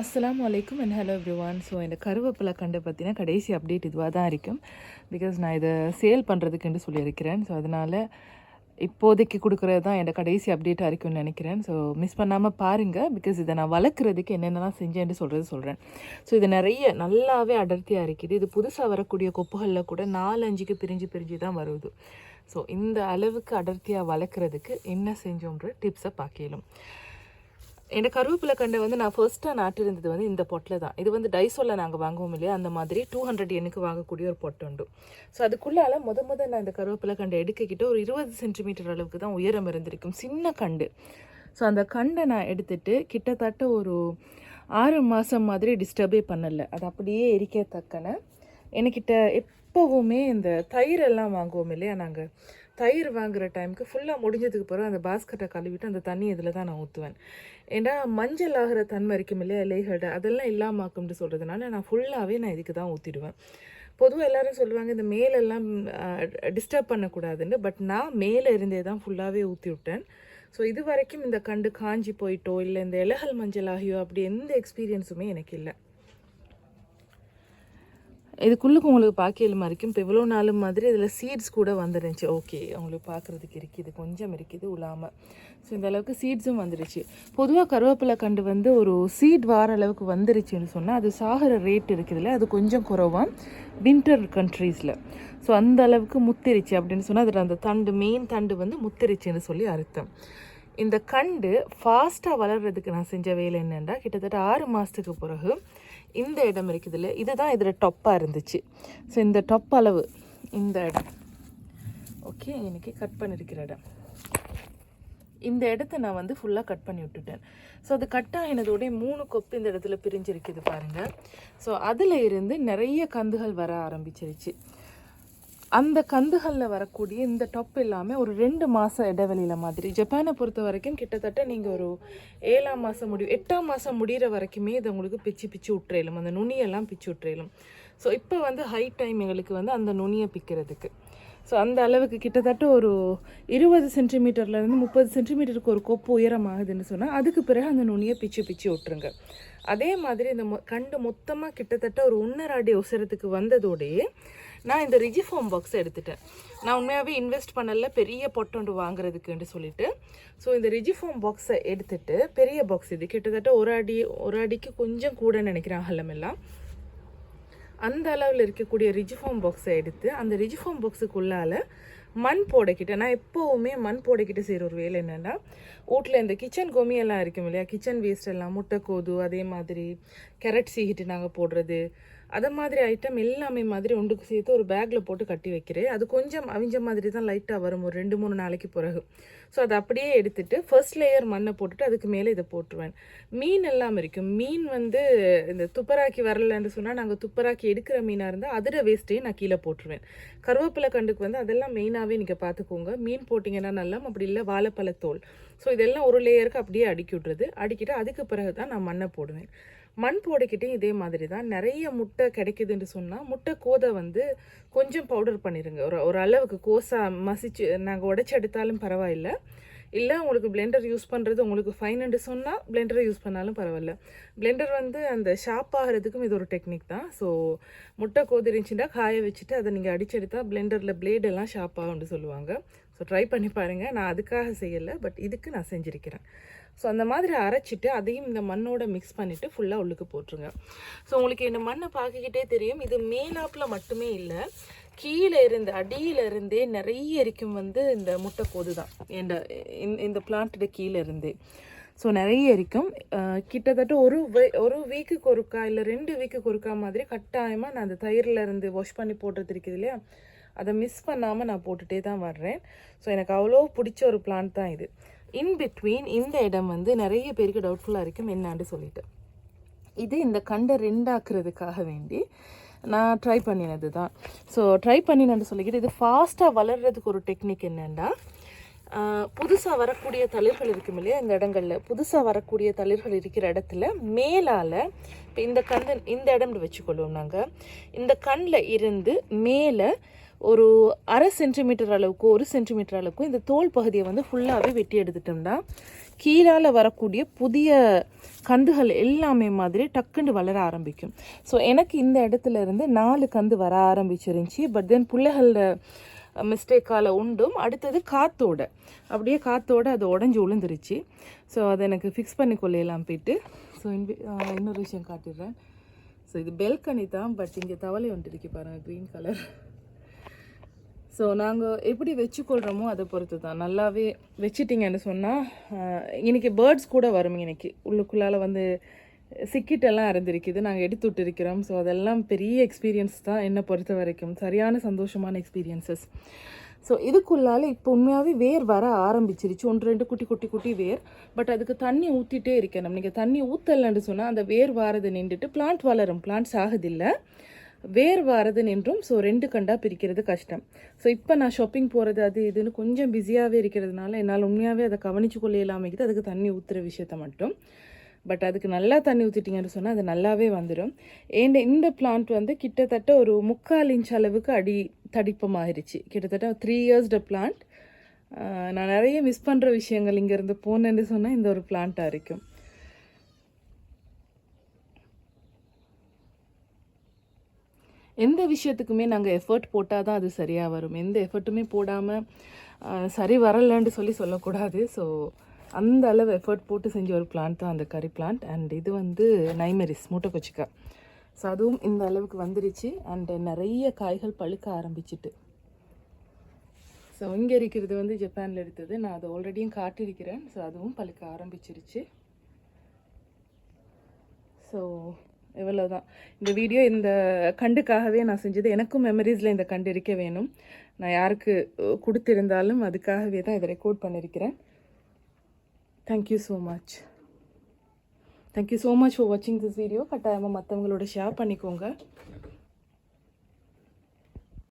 அஸ்லாம் வலைக்கும் and hello everyone so இந்த கருவேப்பிலை கண்டு பார்த்தீங்கன்னா கடைசி அப்டேட் இதுவாக தான் இருக்கும். பிகாஸ் நான் இதை சேல் பண்ணுறதுக்குன்னு சொல்லியிருக்கிறேன். ஸோ அதனால் இப்போதைக்கு கொடுக்குறது தான் என்னோட கடைசி அப்டேட்டாக இருக்கும்னு நினைக்கிறேன். ஸோ மிஸ் பண்ணாமல் பாருங்கள் பிகாஸ் இதை நான் வளர்க்குறதுக்கு என்னென்னலாம் செஞ்சேன்னு சொல்கிறது சொல்கிறேன் ஸோ இது நிறைய நல்லாவே அடர்த்தியாக இருக்குது. இது புதுசாக வரக்கூடிய கொப்புகளில் கூட நாலு அஞ்சுக்கு பிரிஞ்சு பிரிஞ்சு தான் வருது. ஸோ இந்த அளவுக்கு அடர்த்தியாக வளர்க்குறதுக்கு என்ன செஞ்சோன்ற டிப்ஸை பார்க்கலாம். இந்த கருவேப்பிலை கண்டை வந்து நான் ஃபர்ஸ்ட்டாக நாட்டிருந்தது வந்து இந்த பொட்டில் தான். இது வந்து டைசோலில் நாங்கள் வாங்குவோம் இல்லையா? அந்த மாதிரி டூ ஹண்ட்ரட் எண்ணுக்கு வாங்கக்கூடிய ஒரு பொட்டு உண்டு. ஸோ அதுக்குள்ளால முத முத நான் இந்த கருவேப்பிலை கண்டை எடுக்கிக்கிட்ட ஒரு இருபது சென்டிமீட்டர் அளவுக்கு தான் உயரம் இருந்திருக்கும். சின்ன கண்டு. ஸோ அந்த கண்டை நான் எடுத்துட்டு கிட்டத்தட்ட ஒரு ஆறு மாதம் மாதிரி டிஸ்டர்பே பண்ணலை. அது அப்படியே எரிக்கத்தக்கன என்கிட்ட எப்போவுமே இந்த தயிரெல்லாம் வாங்குவோம் இல்லையா நாங்கள் தயிர் வாங்குற டைமுக்கு ஃபுல்லாக முடிஞ்சதுக்கு பிறகு அந்த பாஸ்கெட்டை கழுவிட்டு அந்த தண்ணி இதில் தான் நான் ஊற்றுவேன் ஏன்னா மஞ்சள் ஆகிற தன்மை இருக்கும் இல்லையா இலைகளோட அதெல்லாம் இல்லாமாக்கும்னு சொல்கிறதுனால நான் ஃபுல்லாகவே நான் இதுக்கு தான் ஊற்றிடுவேன் பொதுவாக எல்லாரும் சொல்லுவாங்க இந்த மேலெல்லாம் டிஸ்டர்ப் பண்ணக்கூடாதுன்னு பட் நான் மேலே இருந்தே தான் ஃபுல்லாகவே ஊற்றி விட்டேன். ஸோ இது வரைக்கும் இந்த கண்டு காஞ்சி போயிட்டோ இல்லை இந்த இலகல் மஞ்சள் ஆகியோ அப்படி எந்த எக்ஸ்பீரியன்ஸுமே எனக்கு இல்லை. இதுக்குள்ளுக்கு உங்களுக்கு பார்க்கல வரைக்கும் இப்போ இவ்வளோ நாளும் மாதிரி இதில் சீட்ஸ் கூட வந்துருந்துச்சு. ஓகே உங்களுக்கு பார்க்குறதுக்கு இருக்குது கொஞ்சம் இருக்குது உலாமல் ஸோ இந்த அளவுக்கு சீட்ஸும் வந்துருச்சு. பொதுவாக கருவேப்பிலை கண்டு வந்து ஒரு சீட் வார அளவுக்கு வந்துருச்சுன்னு சொன்னால் அது சாகிற ரேட் இருக்குதுல்ல அது கொஞ்சம் குறவாக வின்டர் கண்ட்ரீஸில் ஸோ அந்த அளவுக்கு முத்திருச்சு அப்படின்னு சொன்னால் அதில் அந்த தண்டு மெயின் தண்டு வந்து முத்திருச்சுன்னு சொல்லி அர்த்தம். இந்த கண்டு ஃபாஸ்ட்டாக வளர்கிறதுக்கு நான் செஞ்ச வேலை என்னென்னா கிட்டத்தட்ட ஆறு மாதத்துக்கு பிறகு இந்த இடம் இருக்குதுல்ல இதுதான் இதில் டொப்பாக இருந்துச்சு. ஸோ இந்த டொப் அளவு இந்த இடம். ஓகே இன்றைக்கி கட் பண்ணியிருக்கிற இடம். இந்த இடத்த நான் வந்து ஃபுல்லாக கட் பண்ணி விட்டுட்டேன். ஸோ அது கட் ஆகினதோடய மூணு கொப்பு இந்த இடத்துல பிரிஞ்சிருக்குது பாருங்கள் ஸோ அதில் இருந்து நிறைய கந்துகள் வர ஆரம்பிச்சிருச்சு. அந்த கந்துகளில் வரக்கூடிய இந்த டொப் எல்லாமே ஒரு ரெண்டு மாதம் இடைவெளியில் மாதிரி. ஜப்பானை பொறுத்த வரைக்கும் கிட்டத்தட்ட நீங்கள் ஒரு ஏழாம் மாதம் முடி எட்டாம் மாதம் முடிகிற வரைக்குமே இது உங்களுக்கு பிச்சு பிச்சு விட்டுறலும் அந்த நுனியெல்லாம் பிச்சு விட்டுறலும் ஸோ இப்போ வந்து ஹை டைம் எங்களுக்கு வந்து அந்த நுனியை பிக்கிறதுக்கு. ஸோ அந்த அளவுக்கு கிட்டத்தட்ட ஒரு இருபது சென்டிமீட்டர்லேருந்து முப்பது சென்டிமீட்டருக்கு ஒரு கொப்பு உயரம் ஆகுதுன்னு சொன்னால் அதுக்கு பிறகு அந்த நுனியை பிச்சு பிச்சு விட்டுருங்க அதே மாதிரி இந்த மொ கண்டு மொத்தமாக கிட்டத்தட்ட ஒரு ஒன்றரை அடி உசரத்துக்கு வந்ததோடையே நான் இந்த ரிஜிஃபார்ம் பாக்ஸ் எடுத்துட்டேன். நான் உண்மையாகவே இன்வெஸ்ட் பண்ணல பெரிய பொட்டொண்டு வாங்குறதுக்குன்னு சொல்லிட்டு. ஸோ இந்த ரிஜிஃபார்ம் பாக்ஸை எடுத்துட்டு பெரிய பாக்ஸ் இது. கிட்டத்தட்ட ஒரு அடி ஒரு அடிக்கு கொஞ்சம் கூட நினைக்கிறேன் அகலமெல்லாம் அந்த அளவில் இருக்கக்கூடிய ரிஜிஃபார்ம் பாக்ஸை எடுத்து அந்த ரிஜிஃபார்ம் பாக்ஸுக்குள்ளால மண் போடக்கிட்ட நான் எப்போவுமே மண் போடக்கிட்ட செய்கிற ஒரு வேலை என்னென்னா வீட்டில் இந்த கிச்சன் கோமியெல்லாம் இருக்கும் இல்லையா? கிச்சன் வேஸ்ட் எல்லாம் முட்டைக்கோது அதே மாதிரி கேரட் சீகிட்டு நாங்கள் போடுறது அதை மாதிரி ஐட்டம் எல்லாமே மாதிரி ஒன்றுக்கு சேர்த்து ஒரு பேக்கில் போட்டு கட்டி வைக்கிறேன். அது கொஞ்சம் அவிஞ்ச மாதிரி தான் லைட்டாக வரும். ஒரு ரெண்டு மூணு நாளைக்கு பிறகு. ஸோ அதை அப்படியே எடுத்துட்டு ஃபர்ஸ்ட் லேயர் மண்ணை போட்டுட்டு அதுக்கு மேலே இதை போட்டுருவேன். மீன் எல்லாம் இருக்கும் மீன் வந்து இந்த துப்பராக்கி வரலன்னு சொன்னால் நாங்கள் துப்பராக்கி எடுக்கிற மீனாக இருந்தால் அதிர வேஸ்ட்டையும் நான் கீழே போட்டுருவேன். கருவேப்பிலை கண்டுக்கு வந்து அதெல்லாம் மெயினாகவே நீங்கள் பார்த்துக்கோங்க. மீன் போட்டிங்கன்னா நல்லா அப்படி இல்லை வாழைப்பழத்தோல். ஸோ இதெல்லாம் ஒரு லேயருக்கு அப்படியே அடுக்கி விட்றது அடிக்கிட்டு அதுக்கு பிறகு தான் நான் மண்ணை போடுவேன். மண் போடைக்கிட்டையும் இதே மாதிரி தான் நிறைய முட்டை கிடைக்குதுன்னு சொன்னால் முட்டை கோதை வந்து கொஞ்சம் பவுடர் பண்ணிடுங்க ஒரு ஒரு அளவுக்கு கோஸாக மசிச்சு நாங்கள் உடச்சி எடுத்தாலும் பரவாயில்ல. இல்லை உங்களுக்கு பிளெண்டர் யூஸ் பண்ணுறது உங்களுக்கு ஃபைனுன்னு சொன்னால் பிளெண்டரை யூஸ் பண்ணாலும் பரவாயில்ல. பிளெண்டர் வந்து அந்த ஷாப் ஆகிறதுக்கும் இது ஒரு டெக்னிக் தான். ஸோ முட்டை கோதி காய வச்சுட்டு அதை நீங்கள் அடிச்செடுத்தா பிளெண்டரில் பிளேடெல்லாம் ஷாப் ஆகும்னு சொல்லுவாங்க. ஸோ ட்ரை பண்ணி பாருங்கள் நான் அதுக்காக செய்யலை பட் இதுக்கு நான் செஞ்சுருக்கிறேன். ஸோ அந்த மாதிரி அரைச்சிட்டு அதையும் இந்த மண்ணோட மிக்ஸ் பண்ணிவிட்டு ஃபுல்லாக உள்ளுக்கு போட்டுருங்க. ஸோ உங்களுக்கு இந்த மண்ணை பார்க்கிக்கிட்டே தெரியும். இது மேலாப்பில் மட்டுமே இல்லை. கீழே இருந்து அடியில் இருந்தே நிறைய இருக்கும் வந்து இந்த முட்டைக்கோது தான். இந்த இந்த பிளான்ட்டோட கீழே இருந்தே. ஸோ நிறைய இருக்கும் கிட்டத்தட்ட ஒரு ஒரு வீக்குக்கு ஒருக்கா இல்லை ரெண்டு வீக்குக்கு ஒருக்கா மாதிரி கட்டாயமாக நான் அந்த தயிரில் இருந்து வாஷ் பண்ணி போடுறது இருக்குது இல்லையா? அதை மிஸ் பண்ணாமல் நான் போட்டுகிட்டே தான் வர்றேன். ஸோ எனக்கு அவ்வளோ பிடிச்ச ஒரு பிளான்ட் தான் இது. இன் பிட்வீன் இந்த இடம் வந்து நிறைய பேருக்கு டவுட்ஃபுல்லாக இருக்கும் என்னான்னு சொல்லிட்டு. இது இந்த கண்டை ரெண்டாக்குறதுக்காக வேண்டி நான் ட்ரை பண்ணினது தான் ஸோ ட்ரை பண்ணினது சொல்லிக்கிட்டு இது ஃபாஸ்ட்டாக வளர்கிறதுக்கு ஒரு டெக்னிக் என்னென்னா புதுசாக வரக்கூடிய தளிர்கள் இருக்கும் இல்லையா இந்த இடங்களில். புதுசாக வரக்கூடிய தளிர்கள் இருக்கிற இடத்துல மேலால் இப்போ இந்த கண் இந்த இடம்னு வச்சுக்கொள்வோம் நாங்கள் இந்த கண்ணில் இருந்து மேலே ஒரு அரை சென்டிமீட்டர் அளவுக்கு ஒரு சென்டிமீட்டர் அளவுக்கு இந்த தோல் பகுதியை வந்து ஃபுல்லாகவே வெட்டி எடுத்துட்டோம்னா கீழால் வரக்கூடிய புதிய கந்துகள் எல்லாமே மாதிரி டக்குன்னு வளர ஆரம்பிக்கும். ஸோ எனக்கு இந்த இடத்துல இருந்து நாலு கந்து வர ஆரம்பிச்சிருந்துச்சி. பட் தென் பிள்ளைகளோட மிஸ்டேக்கால் உண்டும். அடுத்தது காத்தோட. அப்படியே காத்தோட அது உடஞ்சி விழுந்துருச்சு ஸோ அதை எனக்கு ஃபிக்ஸ் பண்ணி கொள்ளையெல்லாம் போயிட்டு. ஸோ இன்னொரு விஷயம் காட்டிடுறேன். ஸோ இது பெல்கனி தான். பட் இங்கே தவளை வந்துட்டு இருக்கு பாருங்கள் க்ரீன் கலர் ஸோ நாங்கள் எப்படி வச்சுக்கொள்கிறோமோ அதை பொறுத்து தான் நல்லாவே வச்சிட்டிங்கன்னு சொன்னால் இன்றைக்கி பேர்ட்ஸ் கூட வரும் இன்றைக்கி உள்ளுக்குள்ளால் வந்து சிக்கிட்டெல்லாம் இருந்திருக்குது நாங்கள் எடுத்து விட்டுருக்கிறோம் ஸோ அதெல்லாம் பெரிய எக்ஸ்பீரியன்ஸ் தான் என்னை பொறுத்த வரைக்கும். சரியான சந்தோஷமான எக்ஸ்பீரியன்சஸ் ஸோ இதுக்குள்ளால் இப்போ உண்மையாகவே வேர் வர ஆரம்பிச்சிருச்சு. ஒன்று ரெண்டு குட்டி குட்டி குட்டி வேர். பட் அதுக்கு தண்ணி ஊற்றிட்டே இருக்கணும். நீங்கள் தண்ணி ஊற்றலன்னு சொன்னால் அந்த வேர் வாரதை நின்றுட்டு பிளான்ட் வளரும். பிளான்ட்ஸ் ஆகுதில்லை. வேர் வாரதுன்னு நின்றும் ஸோ ரெண்டு கண்டாக பிரிக்கிறது கஷ்டம். ஸோ இப்போ நான் ஷாப்பிங் போகிறது அது இதுன்னு கொஞ்சம் பிஸியாகவே இருக்கிறதுனால என்னால் உண்மையாகவே அதை கவனிச்சு கொள்ள இல்லாமல் அதுக்கு தண்ணி ஊற்றுற விஷயத்த மட்டும். பட் அதுக்கு நல்லா தண்ணி ஊற்றிட்டீங்கன்னு சொன்னால் அது நல்லாவே வந்துடும் ஏண்ட இந்த பிளான்ட் வந்து கிட்டத்தட்ட ஒரு முக்கால் இன்ச் அளவுக்கு அடி தடிப்பமாயிருச்சு கிட்டத்தட்ட த்ரீ இயர்ஸ்ட பிளான்ட் நான் நிறைய மிஸ் பண்ணுற விஷயங்கள் இங்கேருந்து போனேன்னு சொன்னால் இந்த ஒரு பிளான்ட்டாக இருக்கும். எந்த விஷயத்துக்குமே நாங்கள் எஃபர்ட் போட்டால் தான் அது சரியாக வரும். எந்த எஃபர்ட்டுமே போடாமல் சரி வரலன்னு சொல்லி சொல்லக்கூடாது. ஸோ அந்த அளவு எஃபர்ட் போட்டு செஞ்ச ஒரு பிளான்ட் தான் அந்த கறி பிளான்ட் அண்ட் இது வந்து நைமரிஸ் மூட்டை கொச்சிக்கா. ஸோ அதுவும் இந்த அளவுக்கு வந்துருச்சு. அண்டு நிறைய காய்கள் பழுக்க ஆரம்பிச்சிட்டு. ஸோ இங்கே இருக்கிறது வந்து ஜப்பானில் எடுத்தது. நான் அதை ஆல்ரெடியும் காட்டியிருக்கிறேன். ஸோ அதுவும் பழுக்க ஆரம்பிச்சிருச்சு. ஸோ இவ்வளோதான் இந்த வீடியோ இந்த கண்டுக்காகவே நான் செஞ்சது. எனக்கும் மெமரிஸில் இந்த கண்டு இருக்க வேணும். நான் யாருக்கு கொடுத்திருந்தாலும் அதுக்காகவே தான் இதை ரெக்கார்ட் பண்ணியிருக்கிறேன் thank you so much thank you so much for வாட்சிங் திஸ் வீடியோ கட்டாயமாக மற்றவங்களோட ஷேர் பண்ணிக்கோங்க.